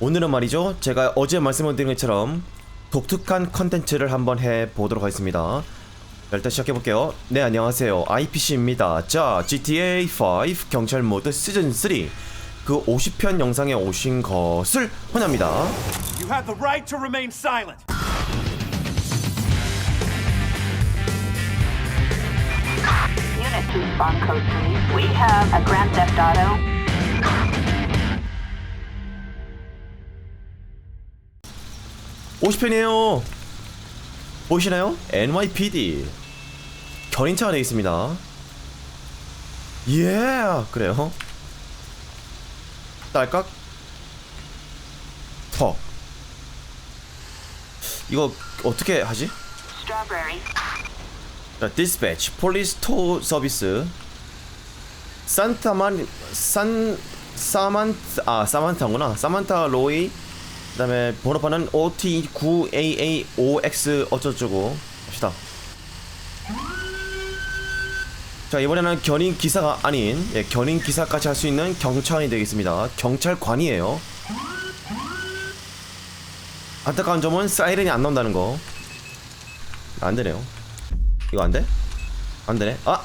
오늘은 말이죠. 제가 어제 말씀을 드린 것처럼 독특한 컨텐츠를 한번 해보도록 하겠습니다. 자, 일단 시작해볼게요. 네 안녕하세요. IPC입니다. 자 GTA 5 경찰 모드 시즌3 그 50편 영상에 오신 것을 환영합니다. You have the right to remain silent. Unit to spawn code 3. We have a Grand Theft Auto. 50편이에요. 보이시나요? NYPD 견인차가 되어 있습니다. 예 그래요. 딸깍. 턱. 이거 어떻게 하지? 자, 디스패치 폴리스 토 서비스 산타만 산 사만타 아 사만타구나. 사만타 로이 그 다음에 번호판은 OT9AA5X 어쩌고저쩌고 합시다 자 이번에는 견인 기사가 아닌 예, 견인 기사까지 할 수 있는 경찰이 되겠습니다 경찰관이에요 안타까운 점은 사이렌이 안 나온다는 거 안되네요 이거 안 돼? 안 되네. 아!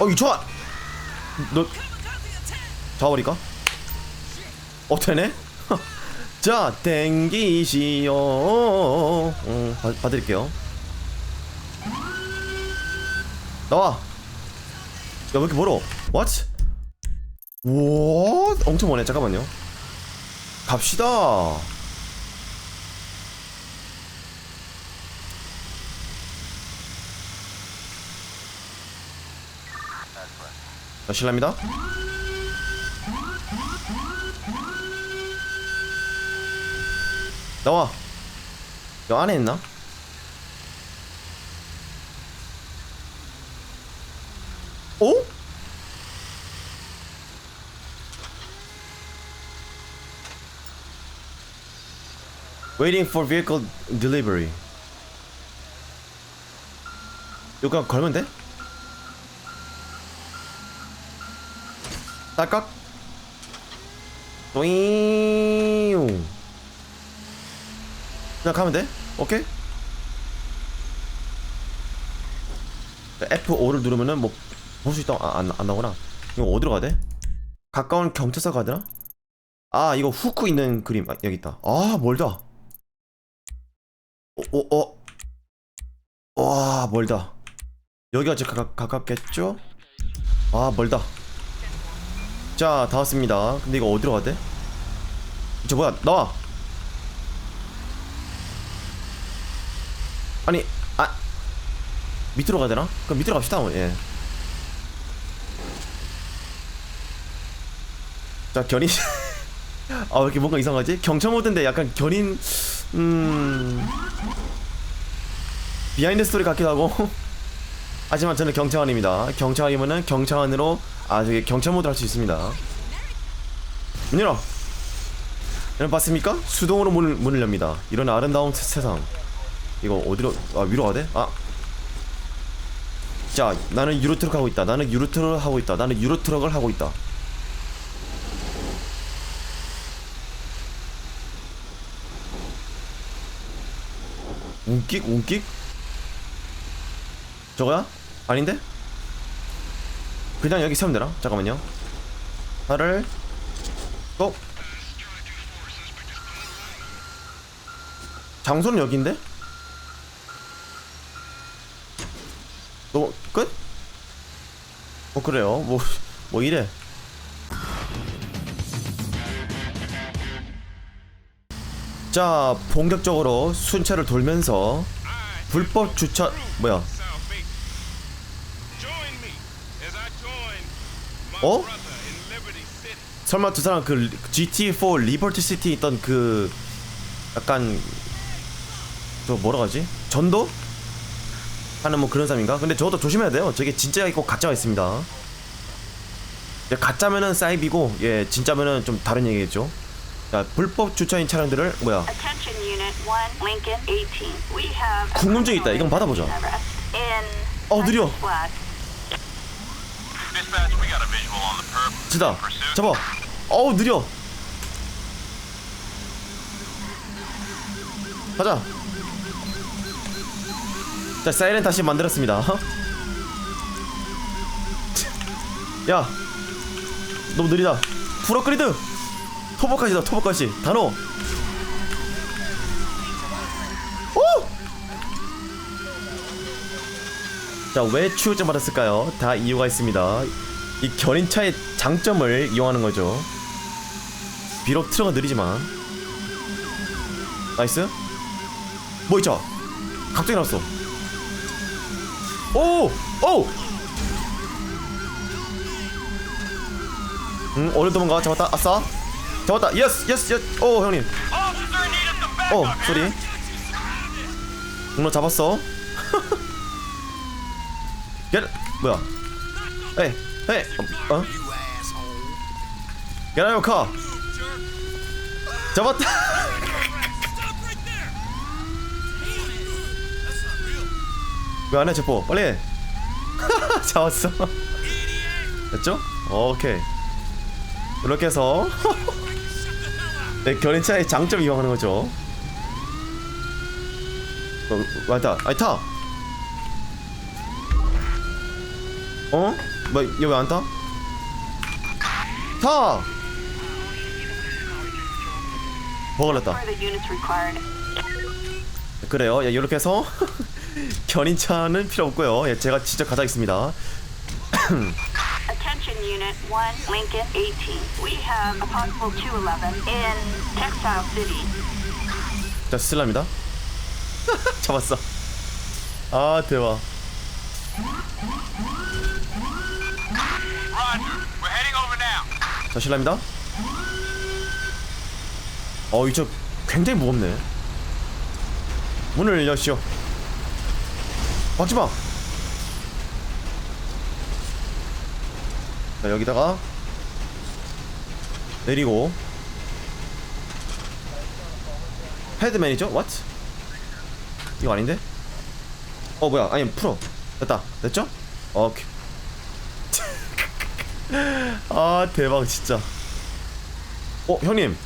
어, 이 좋아! 너, 잡아버릴까? 어, 되네? 자, 땡기시오. 음, 받, 받을게요. 나와! 야, 왜 이렇게 멀어? What? 와, 엄청 머네. 잠깐만요. 갑시다. 자, 실례합니다. 나와. 여 안에 있나? 오? Waiting for vehicle delivery. 그냥 걸면 돼? 딸깍? 또잉 그냥 가면 돼? 오케이? F5를 누르면은 뭐 볼 수 있다 아, 안, 안 나오나? 이거 어디로 가야 돼? 가까운 경찰서 가야 되나? 아 이거 후크 있는 그림 아, 여기 있다 아 멀다 어, 어, 어. 와, 멀다. 여기가 제일 가깝, 가깝겠죠? 아, 멀다. 자, 다 왔습니다. 근데 이거 어디로 돼? 저 뭐야, 나와! 아니, 아, 밑으로 가야 되나? 그럼 밑으로 갑시다, 예. 자, 견인. 아, 왜 이렇게 뭔가 이상하지? 경찰 모드인데 약간 견인, 음. 비하인드 스토리 같기도 하고. 하지만 저는 경찰관입니다. 경찰관이면은 경찰관으로, 아, 저기 경찰 모드 할 수 있습니다. 문 열어! 여러분 봤습니까? 수동으로 문을, 문을 엽니다. 이런 아름다운 세- 세상. 이거 어디로, 아, 위로 가야 돼? 아. 자, 나는 유로 트럭 하고 있다. 나는 유로 트럭 하고 있다. 나는 유로 트럭을 하고 있다. 운끽 운끽 저거야? 아닌데? 그냥 여기 세우면 되나? 잠깐만요 하나를 또 장소는 여기인데? 너 끝? 어 그래요 뭐뭐 이래 자 본격적으로 순찰을 돌면서 불법 주차 뭐야 어? 설마 두 사람 그 GT4 리버티 시티 있던 그 약간 저 뭐라 하지 전도 하는 뭐 그런 사람인가? 근데 저도 조심해야 돼요. 저게 진짜 있고 가짜가 있습니다. 예, 가짜면은 사이비고 예 진짜면은 좀 다른 얘기겠죠. 자 불법 주차인 차량들을 뭐야 Attention Unit 1, Lincoln 18. We have a 궁금증이 있다. 이건 받아보자. 어, 느려. flat. Dispatch, we got a visual on the perp. 지다. 잡아. 어우 느려. 가자. 자 사이렌 다시 만들었습니다. 야 너무 느리다. 풀업그리드. 토보까지다 토보까지. 단호 오! 자 왜 추격자 받았을까요? 다 이유가 있습니다. 이 견인차의 장점을 이용하는 거죠. 비록 트럭은 느리지만. 나이스. 뭐 있죠? 갑자기 나왔어. 오! 오! 응 어느 도망가. 잡았다. 아싸. 잡았다. 예스 예스 예스. 오 형님. 어 소리 공로 잡았어 get 뭐야 에이 에이 어? 어? get out of car 잡았다 왜 안해 제포 빨리 해 잡았어 됐죠? 오케이 이렇게 해서 네, 견인차의 장점 이용하는 거죠 어, 왔다. 아니 타. 어? 뭐얘 왜 안 타? 타. 뭐 걸렸다. Further units required. 그래요. 예, 이렇게 해서 견인차는 필요 없고요. 예, 제가 직접 가져가겠습니다. Attention Unit 1, Lincoln 18. We have a possible 211 in Textile City. 자, 스틸랍니다. 잡았어. 아, 대박. 자, 실례합니다. 어, 이저 굉장히 무겁네. 문을 여시오. 막지 마. 자, 여기다가 내리고 헤드 매니저? What? 이거 아닌데? 어 뭐야? 아니 풀어. 됐다. 됐죠? 오케이. 아 대박 진짜. 어 형님.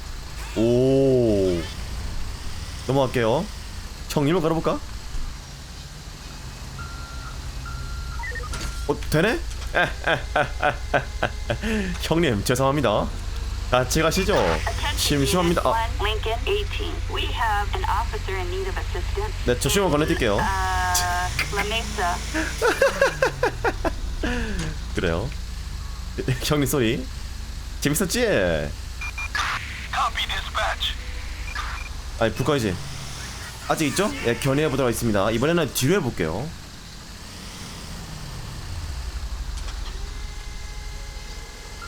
오. 넘어갈게요. 형님을 걸어볼까? 어 되네? 형님 죄송합니다. 같이 가시죠. 심심합니다. 아, 1, Lincoln 18. We have an officer in need of assistance. 네 조심히. Uh, Mesa. 그래요. 형님 소리. 재밌었지? 아니 불꺼이지. 아직 있죠? 예 견해해 보도록 하겠습니다. 이번에는 뒤로 해볼게요.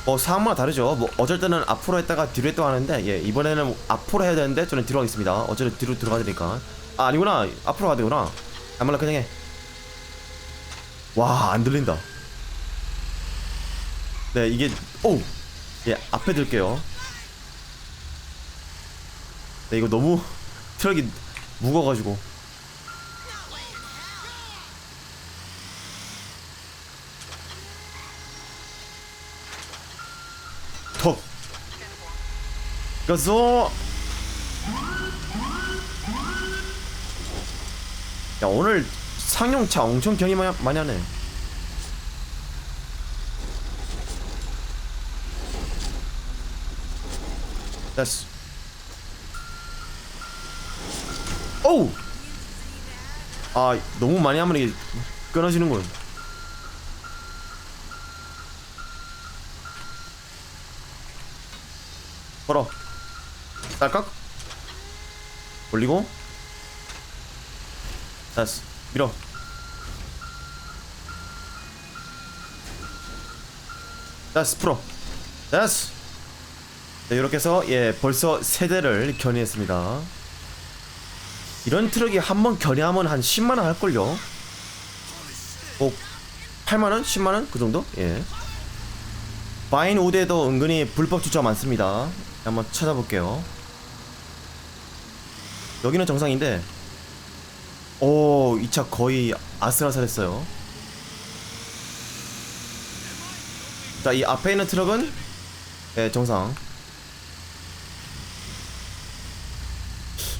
어 상황마다 다르죠. 뭐 어쩔 때는 앞으로 했다가 뒤로 했다고 하는데 예 이번에는 앞으로 해야 되는데 저는 뒤로 하겠습니다. 어차피 뒤로 들어가야 되니까. 아 아니구나. 앞으로 가야 되구나. 아 몰라 그냥 해 와 안 들린다 네 이게 오 예 앞에 들게요. 네 이거 너무 트럭이 무거워가지고. 턱! 가서! 야 오늘 상용차 엄청 경이 많이, 많이 하네 됐어 오우 아 너무 많이 하면 이게 끊어지는군 걸어. 딸깍. 올리고. 됐어 밀어. 됐어 풀어. 됐어 네, 이렇게 해서 예 벌써 세 대를 견인했습니다 이런 트럭이 한 번 견인하면 한 10만원 할걸요 뭐 8만원? 10만원? 그 정도? 예 바인 우대도 은근히 불법 주차 많습니다 한번 찾아볼게요 여기는 정상인데 오 이 차 거의 아슬아슬했어요 자, 이 앞에 있는 트럭은 예, 정상.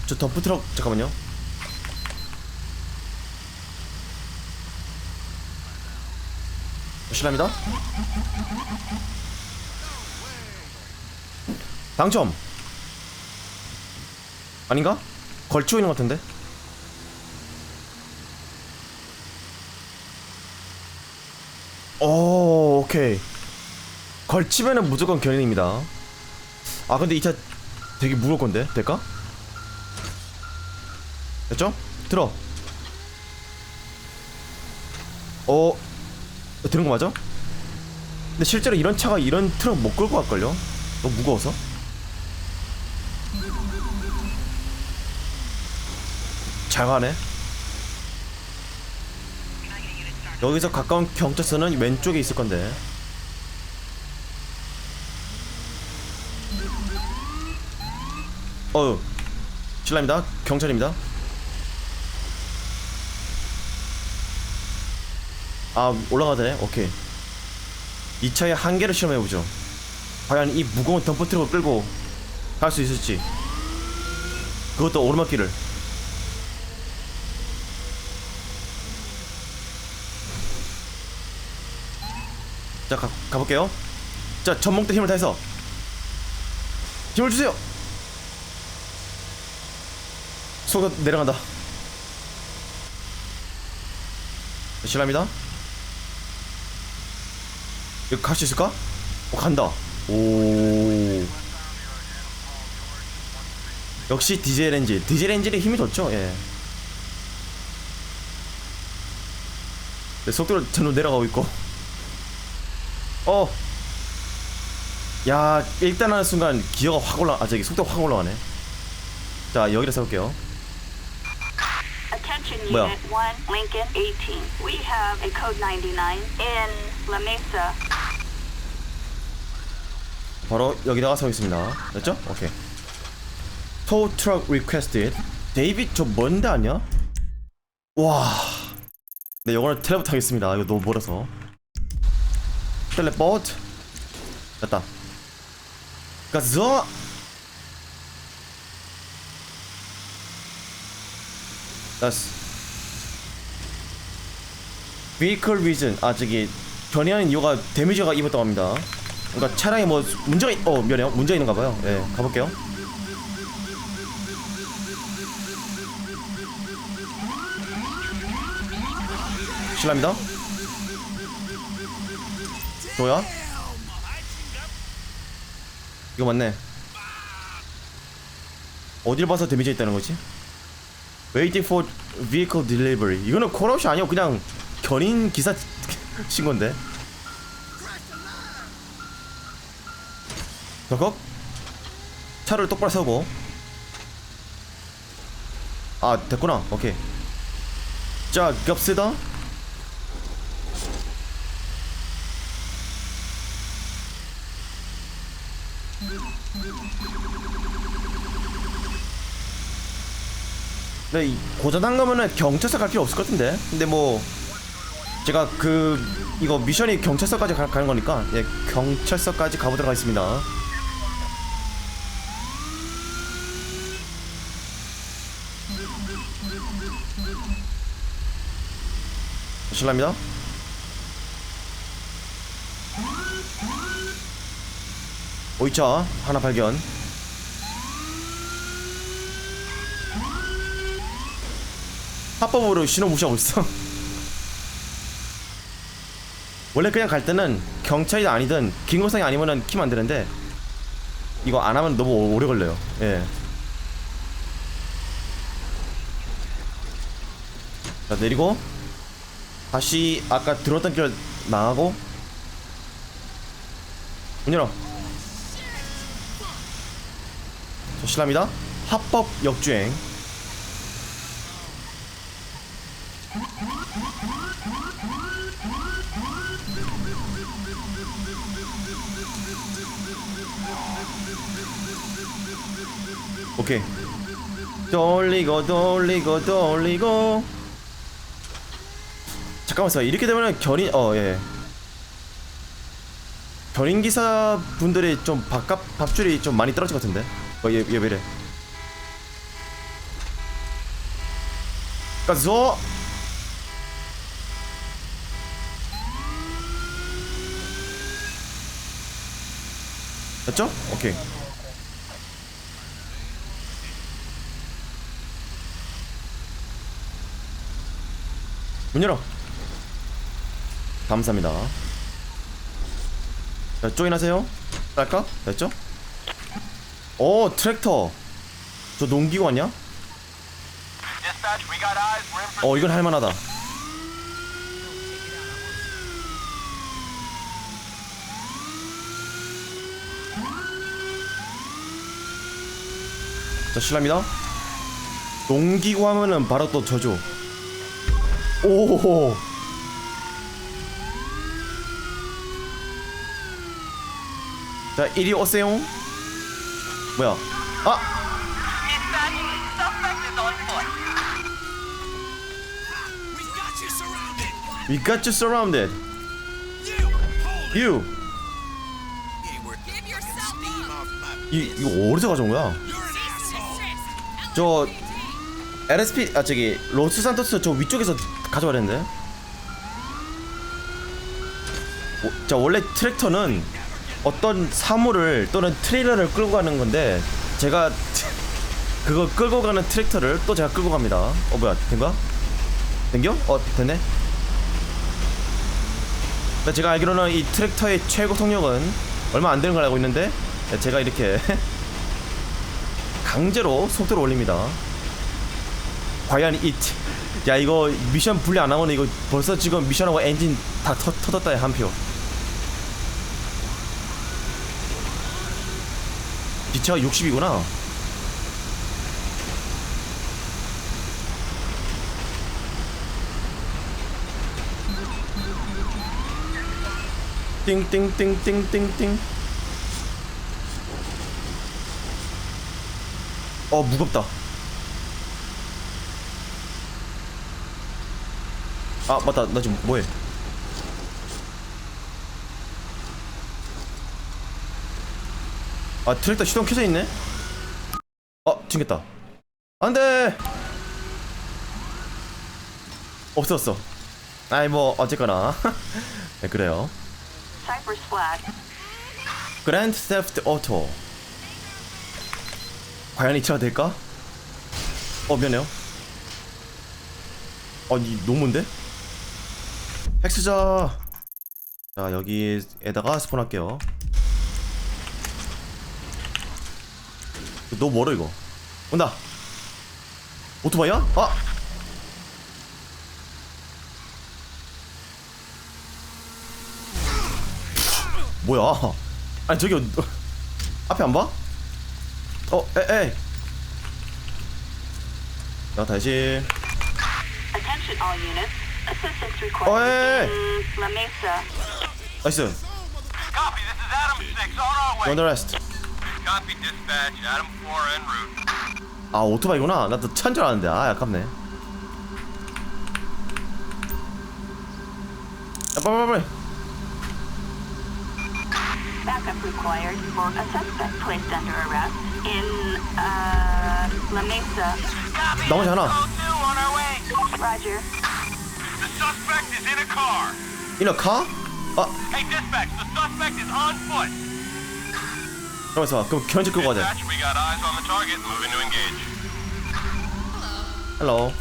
저 덤프 트럭 잠깐만요. 실례합니다. 당첨. 아닌가? 걸치고 있는 것 같은데. 오, 오케이. 걸치면은 무조건 견인입니다. 아, 근데 이 차 되게 무거울 건데, 될까? 됐죠? 들어. 어, 들은 거 맞아? 근데 실제로 이런 차가 이런 트럭 못 끌고 갈걸요? 너무 무거워서? 잘 가네. 여기서 가까운 경찰서는 왼쪽에 있을 건데. 어우, 실례입니다. 경찰입니다. 아, 올라가네. 오케이. 이 차의 한계를 시험해보죠. 과연 이 무거운 덤프 트럭을 끌고 갈 수 있을지. 그것도 오르막길을. 자, 가, 가볼게요. 자, 전몽대 힘을 다해서. 힘을 주세요! 속도 내려간다. 실례합니다. 이거 갈수 있을까? 어, 간다. 오. 역시 디젤 엔진. 디젤 엔진의 힘이 좋죠. 예. 네, 속도를 전로 내려가고 있고. 어. 야, 일단 하는 순간 기어가 확 올라. 아 저기 속도가 확 올라가네. 자 여기를 세울게요. Attention Well. Unit 1, Lincoln 18. We have a code 99 in La Mesa. 바로 여기다가 서겠습니다. 됐죠? 오케이. Tow truck requested. 데이빗 저 뭔데 아니야? 와. 네, 영어를 텔레포트 하겠습니다. 이거 너무 멀어서. 텔레포트. 됐다. 가서. 됐어. Vehicle reason. 아 저기 견인하는 이유가 데미지가 입었다고 합니다. 그러니까 차량에 뭐 문제가 있, 어 미안해요 문제 있는가 봐요. 예 가볼게요. 실례합니다. 뭐야? 이거 맞네. 어딜 봐서 데미지 있다는 거지? Waiting for vehicle delivery. 이거는 콜아웃이 아니고 그냥 견인 기사 신건데. 덜컥 차를 똑바로 세우고. 아 됐구나. 오케이. 자 갑시다 네, 이 고장난 거면은 경찰서 갈 필요 없을 것 같은데 근데 뭐 제가 그 이거 미션이 경찰서까지 가, 가는 거니까 예 경찰서까지 가보도록 하겠습니다 실례합니다. 오이차 하나 발견. 합법으로 신호 무시하고 있어. 원래 그냥 갈 때는 경찰이 아니든 긴급상이 아니면은 키면 안 되는데 이거 안 하면 너무 오래 걸려요. 예. 자 내리고 다시 아까 들어왔던 길 나가고 문 열어 자 실례합니다 합법 역주행 오케이 돌리고 돌리고 돌리고 잠깐만 있어 이렇게 되면은 결이 어예 견인 기사 분들이 좀 밥값 밥줄이 좀 많이 떨어질 것 같은데. 어얘얘 왜래? 가서 됐죠? 오케이. 문 열어. 감사합니다. 자, 조인하세요. 딸까? 됐죠? 오, 트랙터. 저 농기구 아니야? 어, 이건 할만하다. 자, 실례합니다. 농기구 하면은 바로 또 저죠. 오. 자, 이리 오세요. 뭐야? 아, we got you surrounded. You. 이 이거 어디서 가져온 거야? 저 LSP 아 저기 로스 산토스 저 위쪽에서 가져와야되는데. 자 원래 트랙터는 어떤 사물을 또는 트레일러를 끌고 가는 건데 제가 그거 끌고 가는 트랙터를 또 제가 끌고 갑니다. 어 뭐야 된가? 된겨? 어 됐네. 네, 제가 알기로는 이 트랙터의 최고 속력은 얼마 안 되는 걸 알고 있는데 네, 제가 이렇게 강제로 속도를 올립니다. 과연 이, 트- 야 이거 미션 분리 안 하고는 이거 벌써 지금 미션하고 엔진 다 터, 터졌다 한 표. 기차가 60이구나. 띵띵띵띵띵띵 어 무겁다 아 맞다. 나 지금 뭐해? 아 트랙터 시동 켜져 있네? 어 튕겼다. 안돼! 없었어. 아이 뭐 어쨌거나. 네, 그래요. 그랜드 세프트 오토 과연 이 차가 될까? 어 미안해요. 아니 너무인데? 핵스자 자 여기에다가 스폰할게요 너무 멀어 이거 온다 오토바이야? 아! 뭐야 아니 저기 어- 앞에 안 봐? 어 에에 자 다시 Attention all units. Assistance Oh, required hey. in La Mesa. 나이스 Copy, this is Adam 6, on our way. the rest Copy, dispatch. Adam 4 en route. 아 오토바이구나 나도 차인 줄 알았는데 아 아깝네 야 빨리 빨리 빨리 Backup required for a suspect placed under arrest in uh, La Mesa. 나머지 하나. Adam 2 on our way. Roger. Suspect is in a car. In a car? 아 Hey, dispatch, the suspect is on foot. 잠깐만 그럼 견제 끌고 가자 Dispatch, we got eyes on the target. Moving to engage. 헬로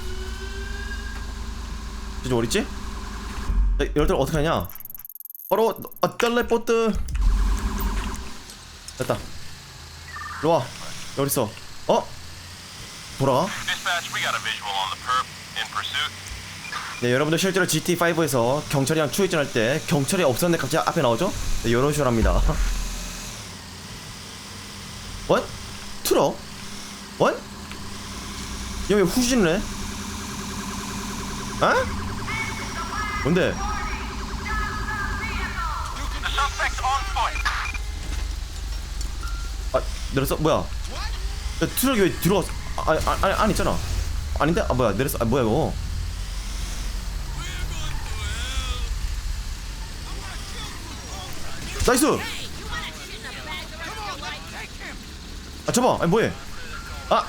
이제 어딨지? 때 어떻게 하냐 바로 아 텔레포트 됐다 일로와 여기 있어 어? 돌아가? Dispatch, we got a visual on the perp. In pursuit. 네 여러분들 실제로 GT5에서 경찰이랑 추격전할 때 경찰이 없었는데 갑자기 앞에 나오죠? 네 이런 식으로 합니다 원? 트럭? 원? 여기 후진을 해? 어? 뭔데? 아 내렸어? 뭐야? 야, 트럭이 왜 뒤로 갔어? 아, 아, 아니 아니 있잖아 아닌데? 아 뭐야 내렸어? 아 뭐야 이거 나이스 아 잡아 아니 뭐해 아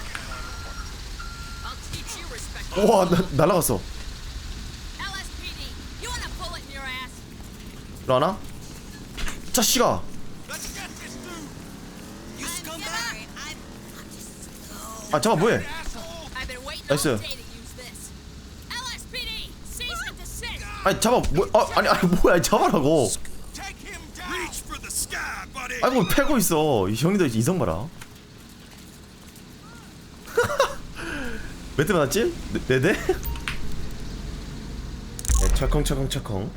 우와 나, ass? 일어나 자식아 아 잠깐 뭐해 desist. 아니 잡아 뭐 아, 아니 아니 뭐야 잡아라고 아이고 뭐 패고 있어 이 형님들 이성 봐라 몇대 맞았지? 네, 네 대? 네, 철컹 철컹 철컹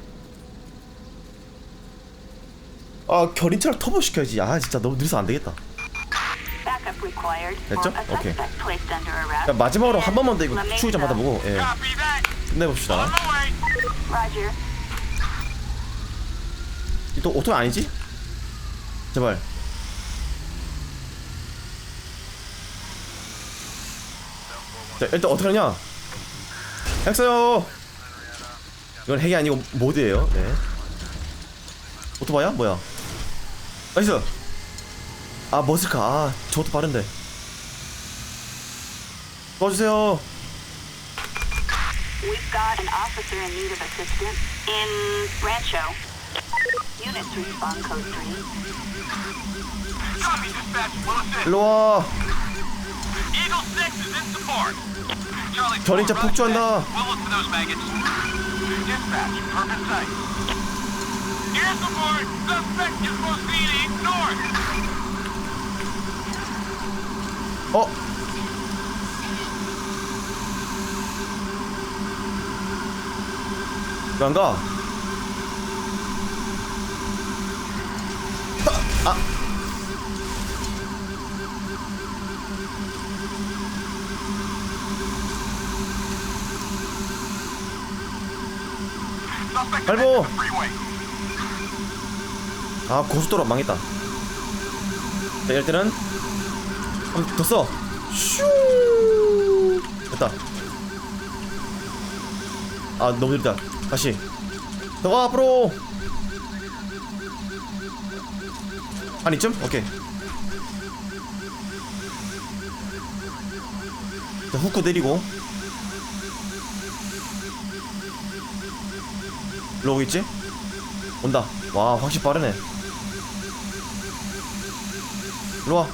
아 결인차를 터보 시켜야지 아 진짜 너무 느려서 안 되겠다 됐죠? 오케이. 자, 마지막으로 한 번만 더 이거. 추구 좀 받아보고 예. 끝내봅시다. 또 오토 아니지? 제발. 자 일단 어떻게 하냐? 핵써요! 이건 핵이 아니고 모드예요. 네. 오토바야? 뭐야? 나이스! 아 머슬카. 아 저것도 빠른데. 도와주세요. We've got an officer in need of assistance in Rancho. Units respond code 3. Copy dispatch. Will assist. 일로 와 Eagle 6 is in support. Charlie 견인차 4, 폭주한다. We'll look for those maggots. Dispatch. Perfect sight. Air support. Suspect is proceeding north. 어? 왜안 가? 아! 발보! 아 고속도로 망했다. 자 이럴 때는. 한번 더 써. 슈. 됐다. 아 너무 느리다. 다시. 더 앞으로 한 이쯤? 오케이. 자 후크 내리고. 일로 오겠지? 온다. 와 확실히 빠르네. 일로와.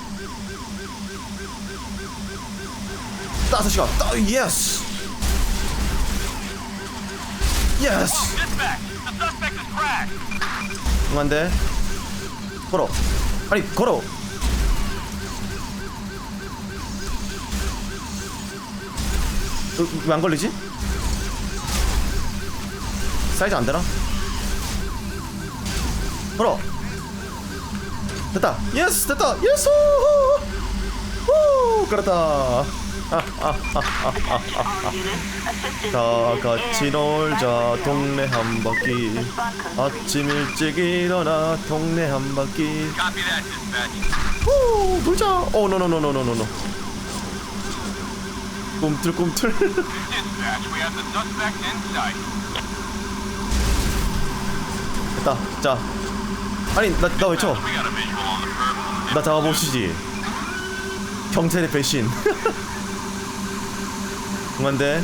다섯 시간. 따 예스 예스. 응한데 걸어. 아니 걸어. 왜 안 걸리지? 사이즈 안 되나? 걸어. 됐다. 예스 됐다. 예스! 후 그렇다 다 같이 놀자. 동네 한 바퀴 Respond code 3. 아침 일찍 일어나 동네 한 바퀴. 후 놀자 오 노노노노노노노 꿈틀꿈틀. 됐다 자 아니 나나 왜 쳐? We got a visual on the perp. 나 잡아보시지 경찰의 배신 그만데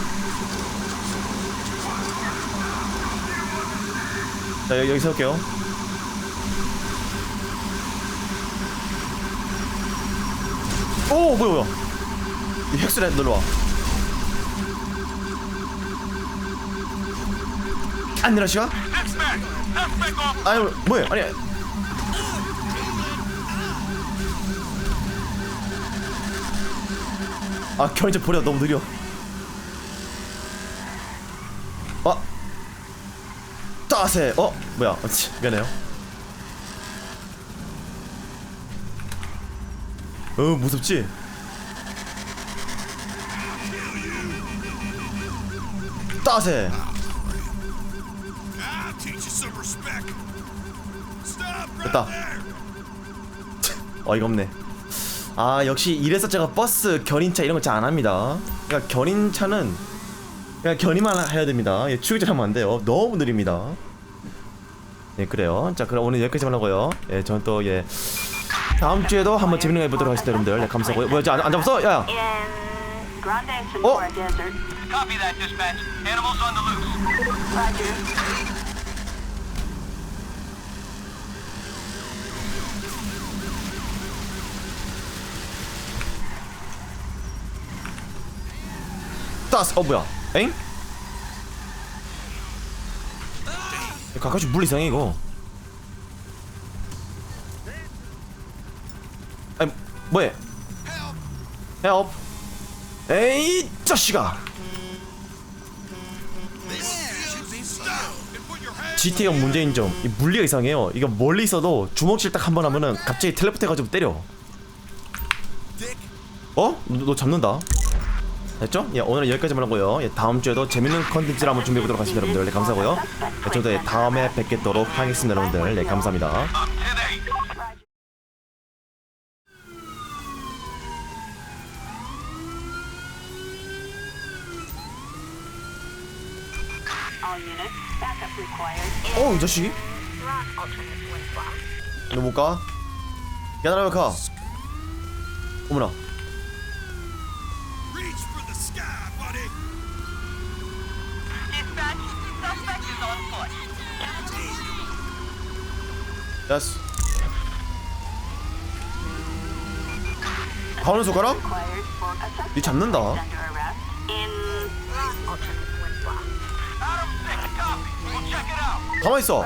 자 여기, 여기 세울게요. 오 뭐야 뭐야. 이 핵스레 놀러와. off. 아니 뭐야 아니. 아 결제 버려. 너무 느려 따세 어 뭐야 어, 치, 미안해요 어 무섭지 따세 됐다. 어이가 없네. 아 역시 이래서 제가 버스 견인차 이런 거 잘 안 합니다. 그러니까 견인차는 그냥 견인만 해야 됩니다. 예, 추격질 하면 안 돼요. 너무 느립니다. 예 그래요 자 그럼 오늘 여기까지만 하고요 예 저는 또예 다음 주에도 한번 재밌는 거 해보도록 하겠습니다 여러분들 네, 감사하고요 뭐야 저안 안 잡았어? loose. Roger. 따스 어 뭐야 엥? 가끔씩 물 이상해 이거. 아니 뭐해? 헬p 에이 자식아. GT형 문제인 점 이 물리가 이상해요. 이거 멀리 있어도 주먹질 딱 한 번 하면은 갑자기 텔레포트 해가지고 때려. 어? 너, 너 잡는다 됐죠? 예, 오늘은 여기까지만 하고요. 예, 다음 주에도 재밌는 컨텐츠를 한번 준비해 보도록 하겠습니다 여러분들. 네, 감사하고요. 예, 저도 예, 다음에 뵙겠도록 하겠습니다 여러분들. 네 감사합니다. 어이 farm. 너못 가? 야나라 가. 어머나 Reach for the sky, buddy. Dispatch, 야스 가오는 손가락? 니 잡는다 placed under arrest in Rock alternate wind farm. Adam 6, copy. We'll check it out. 가만있어